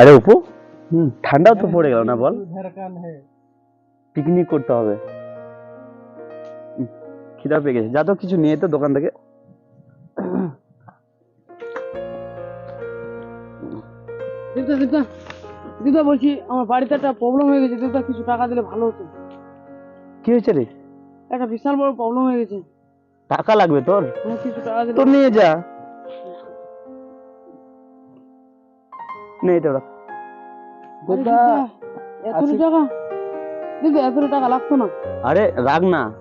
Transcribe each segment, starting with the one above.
আরে উপু হুম। ঠান্ডাও তো পড়ে গেল না বল? পিকনিক করতে হবে। খিদা পেয়ে গেছে। যা তো কিছু নিয়ে তো দোকান থেকে। দিদা দিদা দিদা বলছি আমার বাড়িতে একটা প্রবলেম হয়ে গেছে। দিদা কিছু টাকা দিলে ভালো হতো। কি হয়েছে রে? একটা বিশাল বড় প্রবলেম হয়ে গেছে। টাকা লাগবে তোর? কিছু টাকা দিলে তোর নিয়ে যা। নে এটা রাখ। এতটা আছে- টাকা। দিদা এতটা টাকা লাগতো না। আরে রাখ না।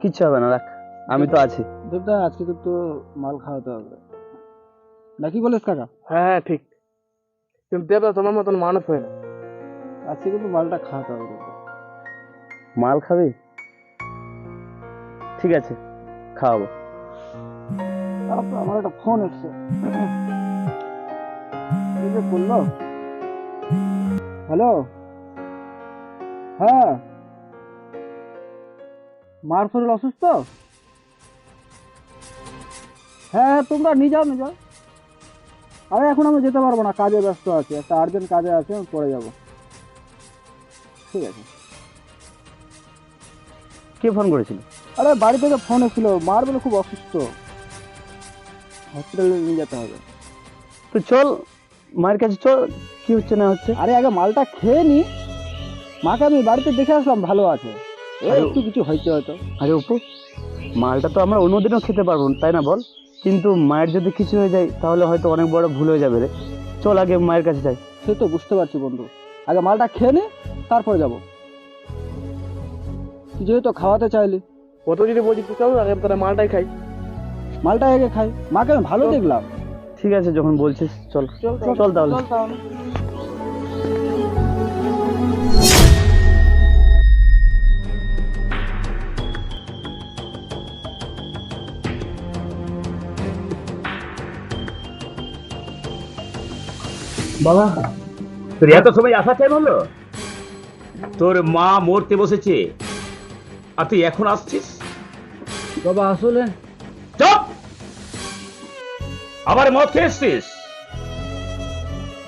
কিচ্ছু হবে না রাখ। আমি তো আছি। দিদা আজকে তো তো মাল খাওয়াতে হবে। নাকি বলিস কাকা? হ্যাঁ হ্যাঁ ঠিক। কিন্তু দেবদা তোমার মতন মানুষ হয় না। আজকে কিন্তু মালটা খাওয়াতে হবে মাল খাবি? ঠিক আছে খাওয়াবো। আমার একটা ফোন এসছে। যে করল হ্যালো? হ্যাঁ? মার শরীর অসুস্থ? হ্যাঁ হ্যাঁ তোমরা নিয়ে যাও নিয়ে যাও। আরে এখন আমি যেতে পারব না কাজে ব্যস্ত আছি। একটা আর্জেন্ট কাজে আছে আমি পরে যাব। ঠিক আছে। কে ফোন করেছিল? আরে বাড়ি থেকে ফোন এসেছিল। মার বলে খুব অসুস্থ। হসপিটালে নিয়ে যেতে হবে। তো চল মায়ের কাছে চল কি হচ্ছে না হচ্ছে? আরে আগে মালটা খেয়ে নি। মাকে আমি বাড়িতে দেখে আসলাম ভালো আছে। একটু কিছু হয়েছে হয়তো। আরে উপু মালটা তো আমরা অন্যদিনও খেতে পারব তাই না বল? কিন্তু মায়ের যদি কিছু হয়ে যায় তাহলে হয়তো অনেক বড় ভুল হয়ে যাবে রে। চল আগে মায়ের কাছে যাই। সে তো বুঝতে পারছি বন্ধু। আগে মালটা খেয়ে নি তারপরে যাব। তুই যেহেতু খাওয়াতে চাইলি। কত যদি বলছি তুই চল আগে তাহলে মালটাই খাই। মালটা আগে খাই। মাকে আমি ভালো দেখলাম। ঠিক আছে যখন বলছিস চল। চল চল তাহলে। বাবা তোর এত সময় আসা টাইম হলো? তোর মা মরতে বসেছে। আর তুই এখন আসছিস? বাবা আসলে আবার মদ খেয়ে এসছিস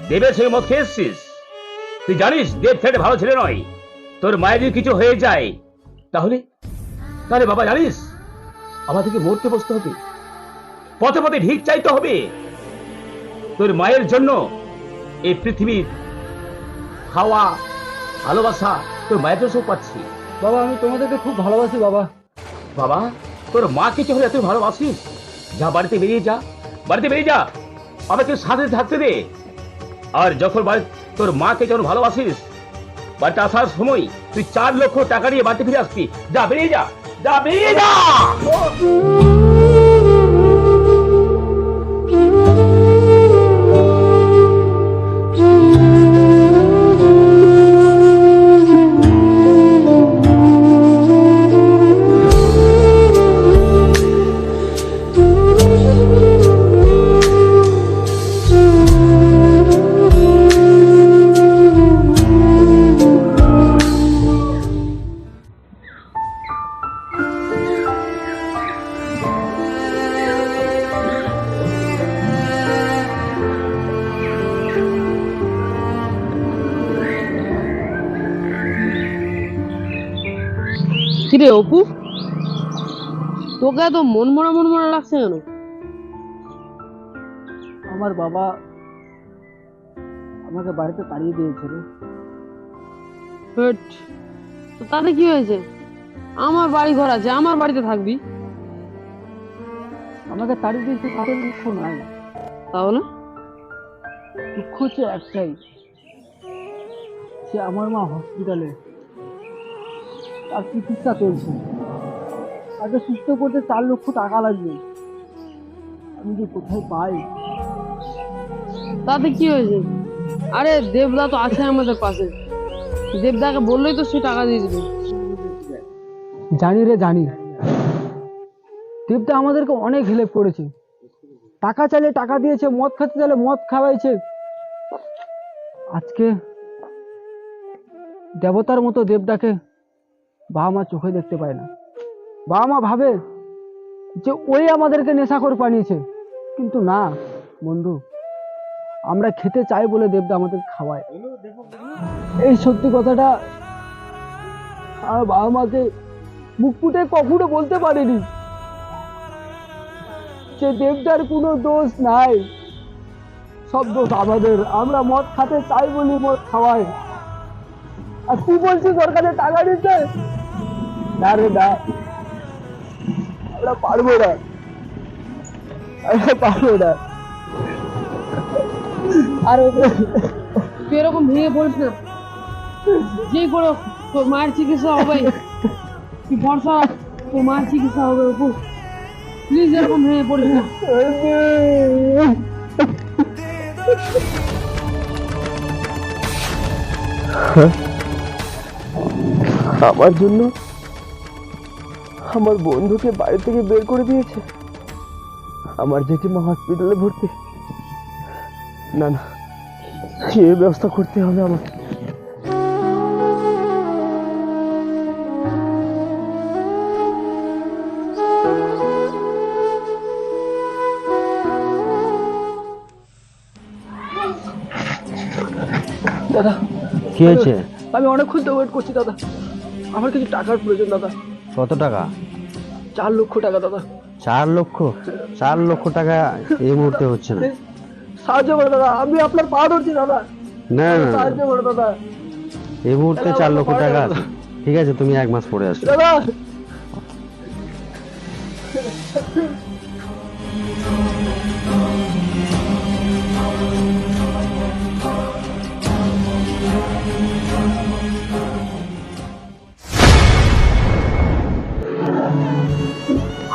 দেবের সঙ্গে মদ খেয়ে এসছিস তুই জানিস দেব ছেলে ভালো ছেলে নয়। তোর মায়ের যদি কিছু হয়ে যায় তাহলে? তাহলে বাবা জানিস আমাদেরকে মরতে বসতে হবে। পথে পথে ভিক চাইতে হবে। তোর মায়ের জন্য এই পৃথিবীর খাওয়া ভালোবাসা তোর মায়ের তো সব পাচ্ছি। বাবা আমি তোমাদেরকে খুব ভালোবাসি বাবা। বাবা তোর মা কিছু হলে তুই ভালোবাসিস? যা বাড়িতে বেরিয়ে যা। বাড়িতে বেরিয়ে যা। আমাকে সাথে থাকতে দে। আর যখন বাড়ি তোর মাকে যখন ভালোবাসিস, বাড়িতে আসার সময় তুই চার লক্ষ টাকা নিয়ে বাড়িতে ফিরে আসবি। যা, বেরিয়ে যা। যা, বেরিয়ে যা! তোকে এত মন মরা মন মরা লাগছে কেন? আমার বাবা আমাকে বাড়িতে তাড়িয়ে দিয়েছে রে। তো তাতে কি হয়েছে? আমার বাড়ি ঘর আছে আমার বাড়িতে থাকবি? আমাকে তাড়িয়ে দিয়েছে তাদের দুঃখ নাই। তাহলে? দুঃখ হচ্ছে একটাই সে আমার মা হসপিটালে তার চিকিৎসা চলছে। তাকে সুস্থ করতে চার লক্ষ টাকা লাগবে। আমি যে কোথায় পাই? তাতে কি হয়েছে? আরে দেবদা তো আছে আমাদের পাশে। দেবদাকে বললেই তো সে টাকা দিয়ে দিবে। জানি রে জানি। দেবদা আমাদেরকে অনেক হেল্প করেছে। টাকা চাইলে টাকা দিয়েছে মদ খেতে চাইলে মদ খাওয়াইছে। আজকে দেবতার মতো দেবদাকে বাবা মা চোখে দেখতে পায় না। বাবা মা ভাবে যে ওই আমাদেরকে নেশা করে পানিয়েছে কিন্তু না, বন্ধু, আমরা খেতে চাই বলে দেবদা আমাদের খাওয়ায়। এই সত্যি কথাটা আর বাবা মাকে মুখ ফুটে কখনো বলতে পারেনি যে দেবদার কোনো দোষ নাই। সব দোষ আমাদের। আমরা মদ খাতে চাই বলি মদ খাওয়াই আর তুই বলছিস ওর কাছে টাকা দিতে? না রে, না। আমরা পারব না। আমরা পারব না। আর তুই এরকম ভেঙে পড়িস না। যেই করে তোর মায়ের চিকিৎসা হবে। তুই ভরসা তোর মায়ের চিকিৎসা হবে অপু। প্লিজ এরকম ভেঙে পড়িস না। আমার জন্য আমার বন্ধুকে বাড়ি থেকে বের করে দিয়েছে। আমার জেঠিমা হসপিটালে ভর্তি। না না এই ব্যবস্থা করতে হবে আমাকে। দাদা কি হয়েছে? আমি অনেকক্ষণ তো ওয়েট করছি দাদা। আমার কিছু টাকার প্রয়োজন দাদা। কত টাকা? চার লক্ষ টাকা দাদা। চার লক্ষ? চার লক্ষ টাকা এই মুহূর্তে হচ্ছে না। সাহায্য করে দাদা। আমি আপনার পা ধরছি দাদা। না না, সাহায্য করে দাদা। এই মুহূর্তে চার লক্ষ টাকা আছে। ঠিক আছে তুমি এক মাস পরে আসো দাদা।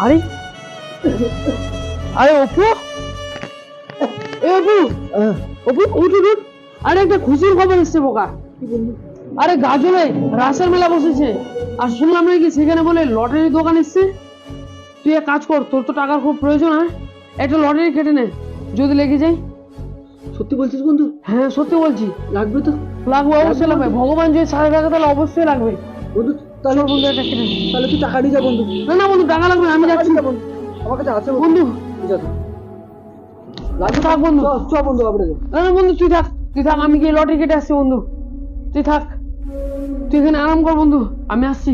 আরে আরে অপু এ অপু অপু উঠ উঠ। আরে একটা খুশির খবর এসছে বোকা। আরে গাজলে রাসের মেলা বসেছে। আর শুনলাম নাকি সেখানে বলে লটারি দোকান এসছে। তুই এক কাজ কর তোর তো টাকার খুব প্রয়োজন হ্যাঁ একটা লটারি কেটে নে যদি লেগে যায়। সত্যি বলছিস বন্ধু? হ্যাঁ সত্যি বলছি। লাগবে তো? লাগবে অবশ্যই লাগবে। ভগবান যদি সাথে থাকে তাহলে অবশ্যই লাগবে। বন্ধু তাহলে বন্ধু একটা কেটে নে। তাহলে তুই টাকা নিয়ে যা বন্ধু। না না বন্ধু টাকা লাগবে আমি যাচ্ছি। না বন্ধু। আমার কাছে আছে বন্ধু। বন্ধু। ঠিক আছে লাগবে থাক বন্ধু। চ বন্ধু যাই। না না বন্ধু তুই থাক তুই থাক। আমি গিয়ে লটারি কেটে আসছি বন্ধু। তুই থাক। তুই এখানে আরাম কর বন্ধু। আমি আসছি।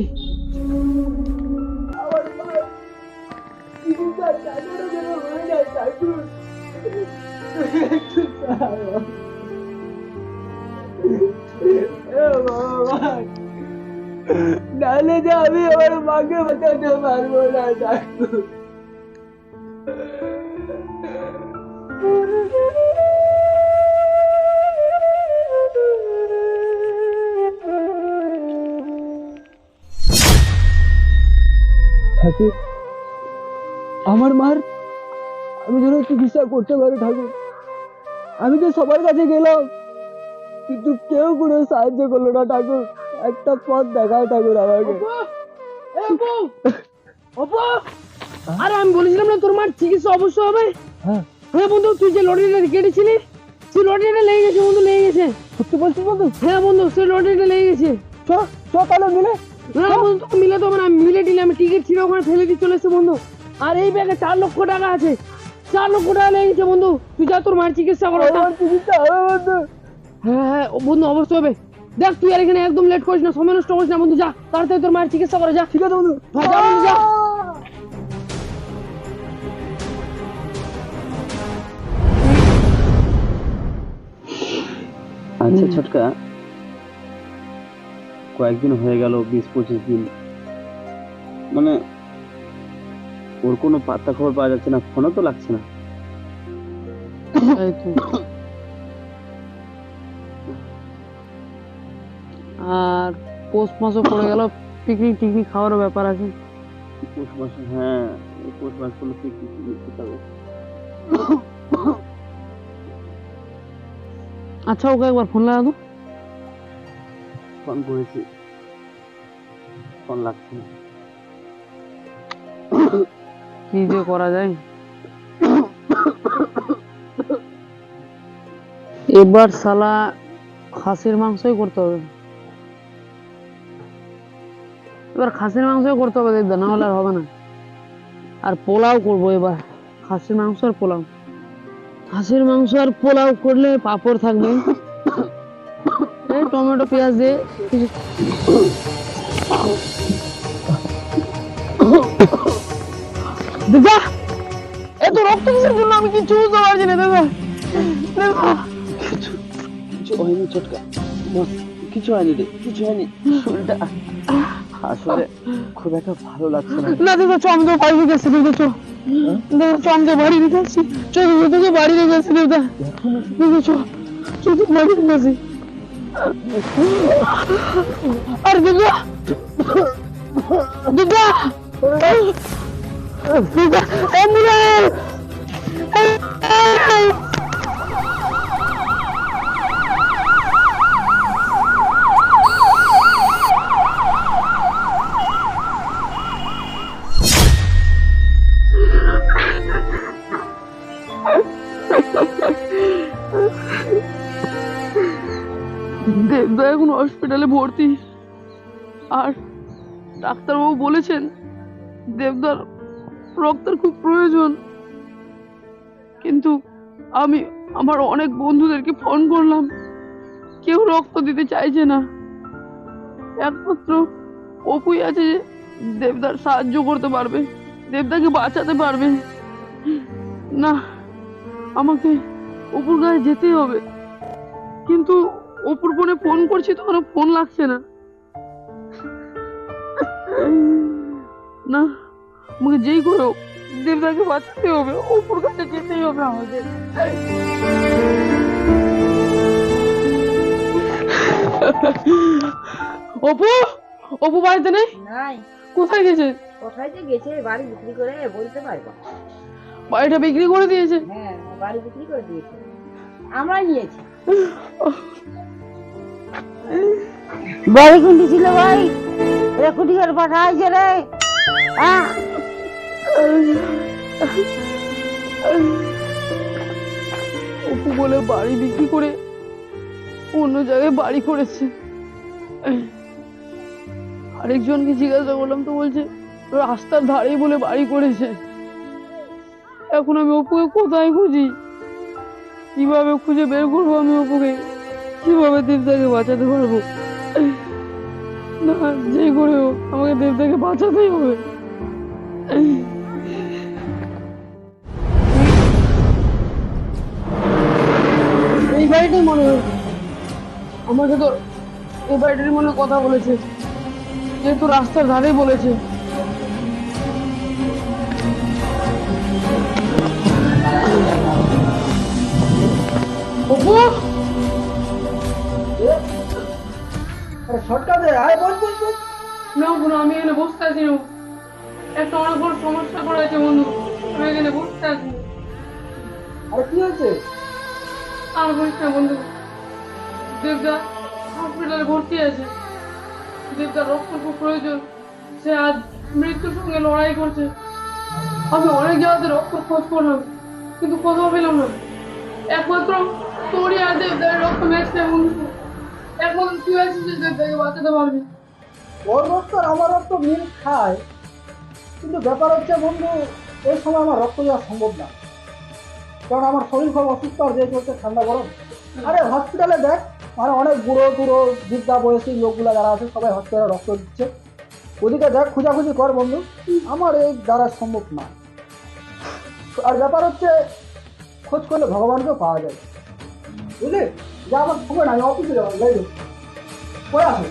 নাহলে যে আমি আমার মাকে বাঁচাতে পারব না ডাক্তার ঠাকুর আমার মার আমি যেন চিকিৎসা করতে পারি ঠাকুর আমি তো সবার কাছে গেলাম কিন্তু কেউ কোনো সাহায্য করল না ঠাকুর একটা পথ দেখাও ঠাকুর আমাকে। আরে আমি বলেছিলাম না তোর মার চিকিৎসা অবশ্যই হবে। হ্যাঁ। হ্যাঁ বন্ধু তুই যে লটারিটা কেটেছিলি সেই লটারিটা লেগে গেছে বন্ধু লেগে গেছে। সত্যি বলছিস বন্ধু? হ্যাঁ বন্ধু সেই লটারিটা লেগে গেছে। চ চ তাহলে মিলে। না বন্ধু মিলে তো হবে না মিলে দিলে আমি টিকিট ছিল ওখানে ফেলে দিয়ে চলে এসেছি বন্ধু। আর এই ব্যাগে চার লক্ষ টাকা আছে চার লক্ষ টাকা লেগে গেছে বন্ধু। তুই যা তোর মার চিকিৎসা করো। চিকিৎসা হবে বন্ধু। হ্যাঁ হ্যাঁ ও বন্ধু অবশ্যই হবে। দেখ তুই আর এখানে একদম লেট করিস না সময় নষ্ট করিস না বন্ধু যা তাড়াতাড়ি তোর মায়ের চিকিৎসা করে যা। ঠিক আছে বন্ধু। হ্যাঁ, যা বন্ধু, যা। আচ্ছা ছোটকা। কয়েকদিন হয়ে গেল বিশ পঁচিশ দিন। মানে ওর কোনো পাত্তা খবর পাওয়া যাচ্ছে না ফোনও তো লাগছে না। আর পৌষ মাসও পড়ে গেল পিকনিক টিকনিক খাওয়ারও ব্যাপার আছে। পৌষ মাসে হ্যাঁ পৌষ মাসগুলো পিকনিক টিকনিক খেতে হবে আচ্ছা ওকে একবার ফোন লাগা তো। ফোন করেছি। ফোন লাগছে না। কি যে করা যায়। এবার সালা খাসির মাংসই করতে হবে। এবার খাসির মাংসই করতে হবে দেখবে, না হলে আর হবে না। আর পোলাও করব এবার। খাসির মাংস আর পোলাও। খাসির মাংস আর পোলাও করলে পাঁপড় থাকবে। টমেটো, পেঁয়াজ দিয়ে কিছু দাদা এত রক্ত কিসের জন্য আমি কিছু বুঝতে পারছি না দাদা দাদা কিছু হয়নি, চটকা। কিছু হয়নি রে, কিছু হয়নি। শরীরটা আসলে খুব একটা ভালো লাগছে না না দাদা চ আমি তো বাড়ি রেখে আসছি দাদা চ দাদা আমি তো বাড়ি রেখে আসছি চ দাদা তোকে বাড়ি রেখে আসছি দাদা দাদা চ চ তো বাড়ি আসি আরে দাদা দাদা দাদা অ্যাম্বুলেন্স হসপিটালে ভর্তি। আর ডাক্তারবাবু বলেছেন, দেবদার রক্তের খুব প্রয়োজন। কিন্তু আমি আমার অনেক বন্ধুদেরকে ফোন করলাম। কেউ রক্ত দিতে চাইছে না। একমাত্র অপুই আছে যে দেবদার সাহায্য করতে পারবে, দেবদাকে বাঁচাতে পারবে। না, আমাকে অপুর গায়ে যেতেই হবে। কিন্তু অপুর ফোনে ফোন করছি তো ফোন লাগছে না। না আমাকে যেই করে দেবদাকে বাঁচাতে হবে অপুর কাছে যেতেই হবে আমাকে অপু অপু বাড়িতে নেই? নাই। কোথায় গেছে? কোথায় যে গেছে বাড়ি বিক্রি করে বলতে পারব বাড়িটা বিক্রি করে দিয়েছে? হ্যাঁ বাড়ি বিক্রি করে দিয়েছে। আমরাই নিয়েছি। বাড়ি কোনটি ছিল ভাই রে কুটি করে পাঠাইছে রে। হ্যাঁ? অপু বলে বাড়ি বিক্রি করে অন্য জায়গায় বাড়ি করেছে। আরেকজনকে জিজ্ঞাসা করলাম, তো বলছে, রাস্তার ধারেই বলে বাড়ি করেছে। এখন আমি অপুকে কোথায় খুঁজি? কীভাবে খুঁজে বের করব আমি অপুকে? কীভাবে দেবদাকে বাঁচাতে পারব? না, যে করে আমাকে দেবদাকে বাঁচাতেই হবে। এই বাড়িটাই মনে হয়। তো এই বাড়িটারই মনে কথা বলেছে। যেহেতু রাস্তার ধারেই বলেছে। অপু! শর্টকাটে আয় বল বল বল। না বন্ধু আমি এখানে বসতে আছি একটা অনেক বড় সমস্যা করেছে বন্ধু। আমি এখানে বসতে আছি আরে কি হয়েছে? আর বলিস না বন্ধু। দেবদা হসপিটালে ভর্তি আছে। দেবদার রক্ত খুব প্রয়োজন। সে আজ মৃত্যুর সঙ্গে লড়াই করছে। আমি অনেক জায়গাতে রক্ত খোঁজ করলাম কিন্তু কোথাও পেলাম না। একমাত্র তোরই আর দেবদার রক্ত ম্যাচ নেই বন্ধু। একমাত্র তুই আছিস বাঁচাতে পারবি। ওর রক্ত আর আমার রক্ত মিল খায়। কিন্তু ব্যাপার হচ্ছে, বন্ধু, এই সময় আমার রক্ত দেওয়া সম্ভব না। কারণ আমার শরীর খুব অসুস্থ আর যে চলছে ঠান্ডা গরম। আরে হসপিটালে দেখ মানে অনেক বুড়ো বুড়ো বৃদ্ধা বয়সী লোকগুলো যারা আছে, সবাই হসপিটালে রক্ত দিচ্ছে। ওদিকে দেখ, খোঁজাখুঁজি কর, বন্ধু। আমার এই দ্বারা সম্ভব না। আর ব্যাপার হচ্ছে, খোঁজ করলে ভগবানকেও পাওয়া যায়। বুঝলি? যা আমার সময় না আমি অফিসে যাব যাই হোক করে আসো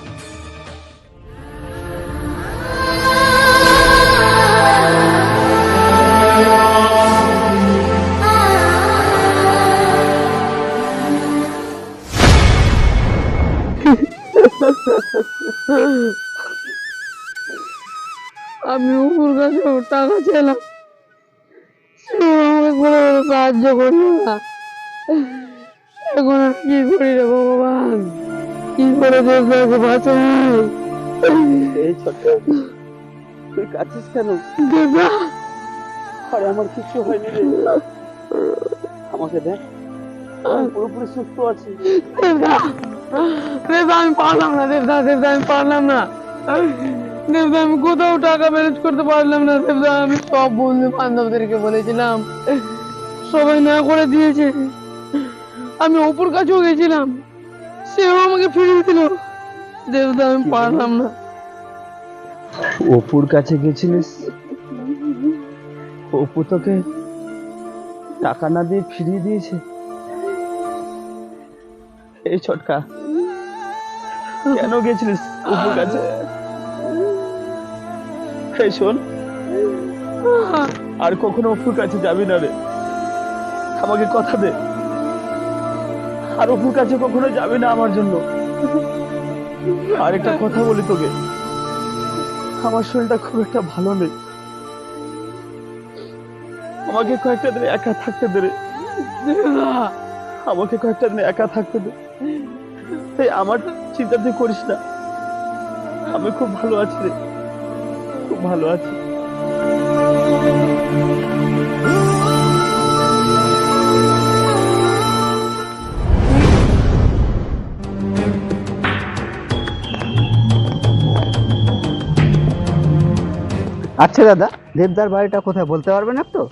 আমি উপর কাছে টাকা চাইলাম। সে আমাকে কোনো সাহায্য করল না। এখন আমি কি করি রে ভগবান? কি করে বাঁচাই? এই ছোট্ট তুই কেন? দেবদা আরে আমার কিছু হয়নি রে। আমাকে দেখ আমি পুরোপুরি সুস্থ আছি। দেবদা দেবদা আমি পারলাম না দেবদা দেবদা আমি পারলাম না। দেবদা আমি কোথাও টাকা ম্যানেজ করতে পারলাম না দেবদা আমি সব বন্ধু বান্ধবদেরকে বলেছিলাম সবাই না করে দিয়েছে। আমি অপুর কাছেও গেছিলাম। সেও আমাকে ফিরিয়ে দিল। দেবদা আমি পারলাম না। অপুর কাছে গেছিলিস? অপু তোকে টাকা না দিয়ে ফিরিয়ে দিয়েছে? এই ছটকা, কেন গেছিলিস অপুর কাছে? এই শোন, আর কখনো অপুর কাছে যাবি না রে। আমাকে কথা দে। আর অপুর কাছে কখনো যাবে না আমার জন্য। আর একটা কথা বলি তোকে। আমার শরীরটা খুব একটা ভালো নেই। আমাকে কয়েকটা দিন একা থাকতে দে আমাকে কয়েকটা দিন একা থাকতে দে। এই আমার চিন্তা তুই করিস না। আমি খুব ভালো আছি রে। খুব ভালো আছি। আচ্ছা দাদা দেবদার বাড়িটা কোথায় বলতে পারবেন একটু?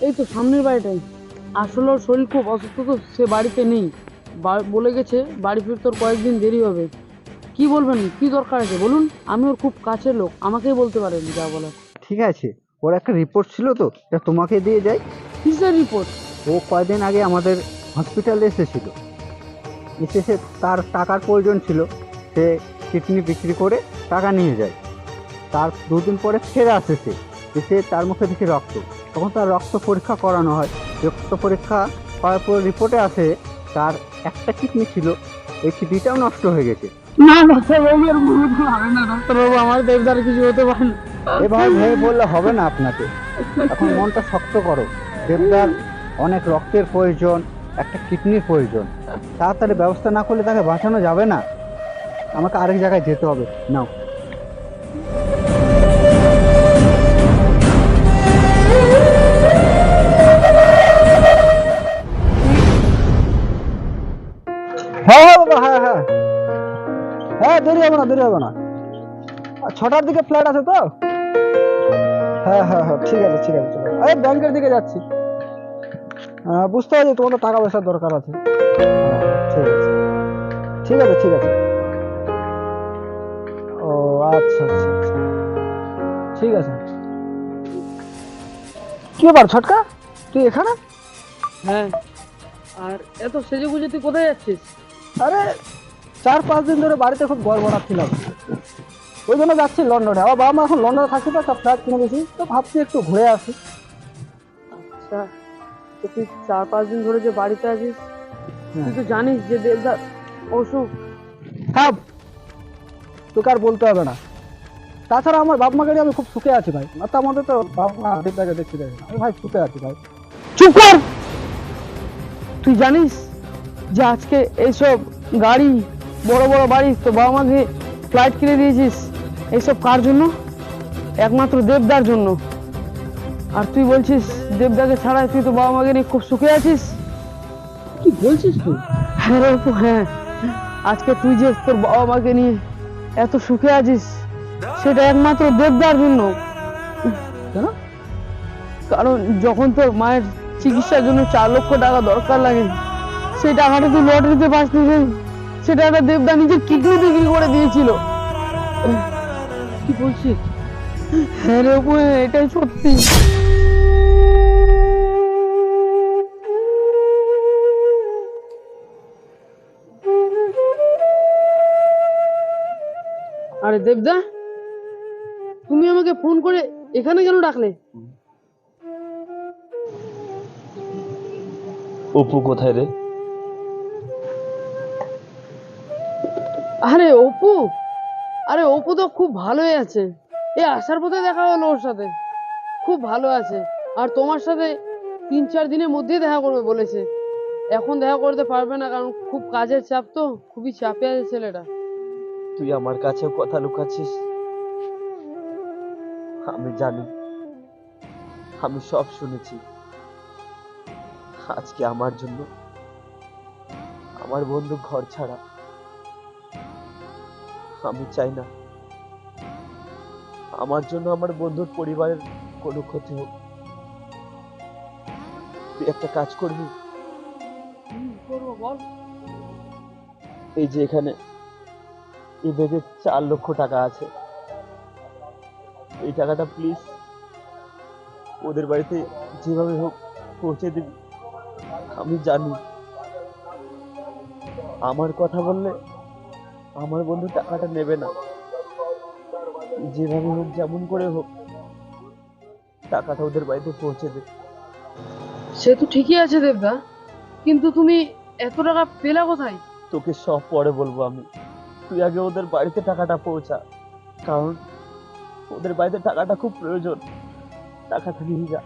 এই তো সামনের বাড়িটাই। আসলে ওর শরীর খুব অসুস্থ তো সে বাড়িতে নেই। বা- বলে গেছে বাড়ি ফিরতে ওর কয়েকদিন দেরি হবে। কি বলবেন? কি দরকার আছে? বলুন আমি ওর খুব কাছের লোক আমাকেই বলতে পারেন যা বলার। ঠিক আছে ওর একটা রিপোর্ট ছিল তো এটা তোমাকে দিয়ে যাই। কিসের রিপোর্ট ও কয়দিন আগে আমাদের হসপিটালে এসেছিল। এসে সে তার টাকার প্রয়োজন ছিল সে কিডনি বিক্রি করে টাকা নিয়ে যায়। তার দুদিন পরে ফেরে আসে সে এসে তার মুখে দেখে রক্ত। তখন তার রক্ত পরীক্ষা করানো হয়। রক্ত পরীক্ষা করার পর রিপোর্টে আসে তার একটা কিডনি ছিল ওই কিডনিটাও নষ্ট হয়ে গেছে। না ডাক্তারবাবু আমার দেবদার কিছু হতে পারে না। এভাবে ভেবে বললে হবে না আপনাকে। এখন মনটা শক্ত করো। দেবদার অনেক রক্তের প্রয়োজন একটা কিডনির প্রয়োজন। তাড়াতাড়ি ব্যবস্থা না করলে তাকে বাঁচানো যাবে না। আমাকে আরেক জায়গায় যেতে হবে। নাও। হ্যাঁ হ্যাঁ। হ্যাঁ দেরি হবে না, দেরি হবে না। আর ছটার দিকে ফ্লাইট আছে তো? হ্যাঁ হ্যাঁ হ্যাঁ ঠিক আছে ঠিক আছে। এই ব্যাংকের দিকে যাচ্ছি। হ্যাঁ বুঝতে পারছি তোমার তো টাকা পয়সার দরকার আছে। ঠিক আছে। ঠিক আছে ঠিক আছে। ও আচ্ছা আচ্ছা আচ্ছা। ঠিক আছে। কি ব্যাপার, ছটকা? তুই এখানে? হ্যাঁ। আর এত সেজে গুজে তুই কোথায় যাচ্ছিস? আরে, চার, পাঁচ দিন ধরে বাড়িতে খুব গড়বড়া ছিলাম। ওই জন্য যাচ্ছি লন্ডনে। আমার বাবা মা এখন লন্ডনে থাকছে তো একটা ফ্ল্যাট কিনে দিয়েছি। তো ভাবছি একটু ঘুরে আসি। আচ্ছা তো তুই চার, পাঁচ দিন ধরে যে বাড়িতে আছিস। তুই তো জানিস যে দেবদার অসুখ। থাক তোকে আর বলতে হবে না। তাছাড়া আমার বাপ মাকে আমি খুব সুখে আছি ভাই। না তার মধ্যে তো বাপ মা দেবদাকে দেখতে দেখি না। আমি ভাই সুখে আছি ভাই। চুপ কর! তুই জানিস যে আজকে এইসব গাড়ি বড় বড় বাড়ি তো বাবা মাকে ফ্লাইট কিনে দিয়েছিস এইসব কার জন্য? একমাত্র দেবদার জন্য। আর তুই বলছিস দেবদাকে ছাড়াই তুই তো বাবা মাকে নিয়ে খুব সুখে আছিস? কি বলছিস তুই? হ্যাঁ রে হ্যাঁ। আজকে তুই যে তোর বাবা মাকে নিয়ে এত সুখে আছিস সেটা একমাত্র দেবদার জন্য। কেন? কারণ যখন তোর মায়ের চিকিৎসার জন্য চার লক্ষ টাকা দরকার লাগে সেই টাকাটা তুই লটারিতে পাসনি রে সেটা একটা দেবদা নিজের কিডনি বিক্রি করে দিয়েছিল। কি বলছিস? হ্যাঁ রে এটাই সত্যি। আরে দেবদা, তুমি আমাকে ফোন করে এখানে কেন ডাকলে? অপু কোথায় রে? আরে অপু আরে অপু তো খুব ভালোই আছে। এ আসার পথে দেখা হলো ওর সাথে। খুব ভালো আছে। আর তোমার সাথে তিন চার দিনের মধ্যেই দেখা করবে বলেছে। এখন দেখা করতে পারবে না, কারণ খুব কাজের চাপ তো, খুবই চাপে আছে ছেলেটা। তুই আমার কাছেও কথা লুকাচ্ছিস? আমি জানি, আমি সব শুনেছি। আজকে আমার জন্য, আমার বন্ধু ঘর ছাড়া আমি চাই না। আমার জন্য আমার বন্ধুর পরিবারের কোনো ক্ষতি হোক। তুই একটা কাজ করবি? করব বল। এই যে এখানে এই ব্যাগে চার লক্ষ টাকা আছে। এই টাকাটা প্লিজ ওদের বাড়িতে যেভাবে হোক পৌঁছে দিবি। আমি জানি। আমার কথা বললে আমার বন্ধু টাকাটা নেবে না। যেভাবে হোক যেমন করে হোক টাকাটা ওদের বাড়িতে পৌঁছে দে। সে তো ঠিকই আছে দেবদা। কিন্তু তুমি এত টাকা পেলা কোথায়? তোকে সব পরে বলব আমি। তুই আগে ওদের বাড়িতে টাকাটা পৌঁছা। কারণ ওদের বাড়িতে টাকাটা খুব প্রয়োজন। টাকাটা নিয়ে যা।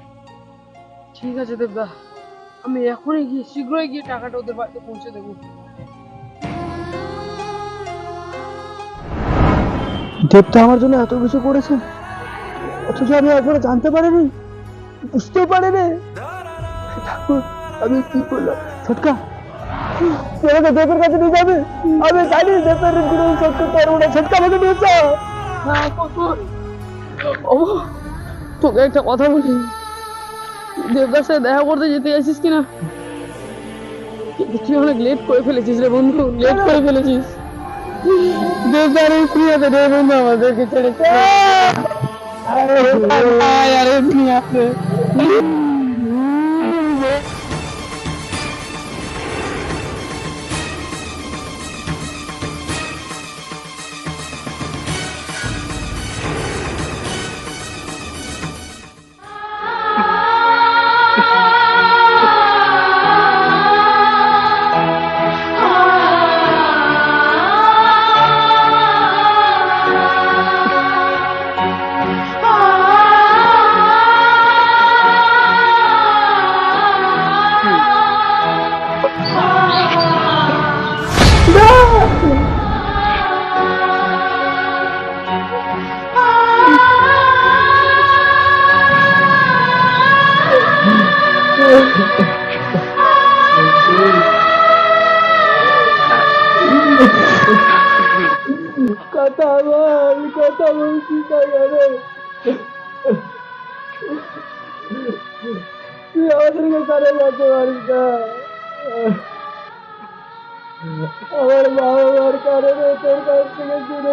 ঠিক আছে দেবদা। আমি এখনই গিয়ে শীঘ্রই গিয়ে টাকাটা ওদের বাড়িতে পৌঁছে দেবো। দেবটা আমার জন্য এত কিছু করেছে? অথচ আমি একবারও জানতে পারিনি বুঝতে পারিনি। ঠাকুর আমি কি করলাম? ছটকা তুই আমাকে দেবের কাছে নিয়ে যাবে? আমি জানি দেবের করতে পারব না ছটকা আমাকে নিয়ে তোকে একটা কথা বলি। দেবদার সাথে দেখা করতে যেতে আসিস কিনা? তুই অনেক লেট করে ফেলেছিস রে বন্ধু লেট করে ফেলেছিস। দেবদার এই ক্রিয়াতে রে বন্ধু আমাদেরকে ছেড়ে আরে আরে নিয়ে আসে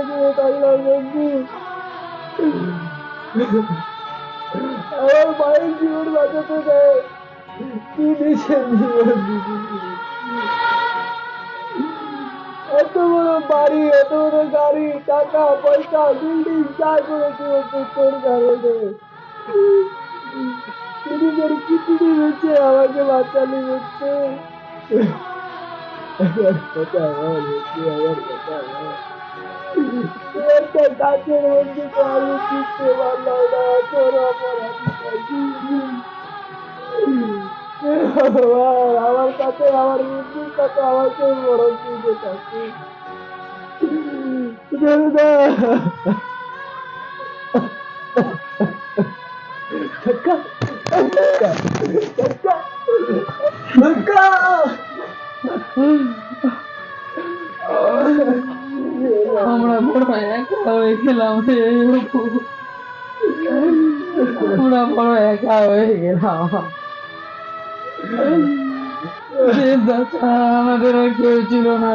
দূরে থাকলাম বন্ধু আমার মায়ের জীবন বাঁচাতে দেয় তুই নিজের জীবন এত বড় বাড়ি এত বড় গাড়ি, টাকা পয়সা বিল্ডিং যা করেছে তোর কারণে তুই নিজের খিচুড়ি বেঁচে আমাকে বাঁচালি হচ্ছে আমার কথা বল হচ্ছে আমার কথা তুই একটা গাছের বন্ধুকে আমি চিনতে পারলাম না তোর অপরাধী ভগবান, আমার কাছে আমার বন্ধুর কাছে আমাকে বড় চিনে থাকে গেলাম রে আমরা বড় একা হয়ে গেলাম আমাদের আর কেউ ছিল না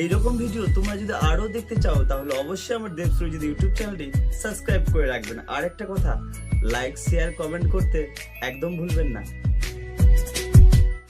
এইরকম ভিডিও তোমরা যদি আরও দেখতে চাও, তাহলে অবশ্যই আমার দেব যদি ইউটিউব চ্যানেলটি সাবস্ক্রাইব করে রাখবেন। আর একটা কথা লাইক শেয়ার কমেন্ট করতে একদম ভুলবেন না।